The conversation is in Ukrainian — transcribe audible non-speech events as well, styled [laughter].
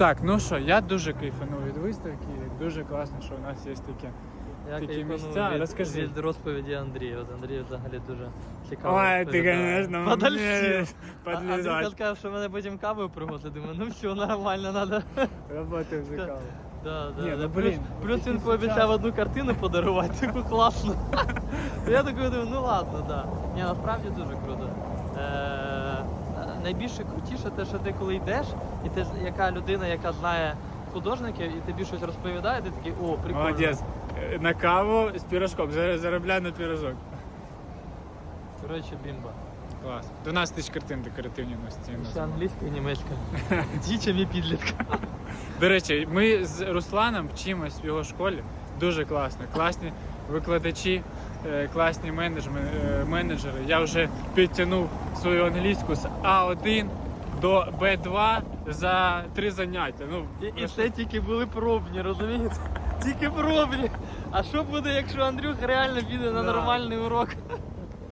Так, ну що, я дуже кайфанув від виставки. Дуже класно, що у нас є таке. Я Такі місця, від, розкажи. від розповіді Андрія. От Андрій взагалі дуже цікаво. Ой, ти, звісно, [laughs] Подольстів. А- Андрій сказав, що мене потім кавою пригостить. Думаю, ну все, нормально, треба. Роботи цікаво. Да, да, Ні, да. ну, Плюс, блін, плюс він пообіцяв одну картину подарувати, [laughs] таку класну. [laughs] Я такий думаю, ну ладно, да. Ні, насправді дуже круто. Е, найбільше крутіше те, що ти коли йдеш, і ти яка людина, яка знає художників, і тобі щось розповідає, ти такий, о, прикольно. Молодець. Е, На каву з пірожком. Заробляй на пірожок. Коротше, бімба. Клас. 12 тисяч картин декоративні на стіні. Ще англійська і німецька. [laughs] Дічим і підлітка. До речі, ми з Русланом вчимось в його школі. Дуже класно. Класні викладачі, класні е, менеджери. Я вже підтягнув свою англійську з А1 до Б2 за три заняття. Ну, І, і це тільки були пробні, розумієте? Тільки пробні. А що буде, якщо Андрюх реально піде на нормальний урок?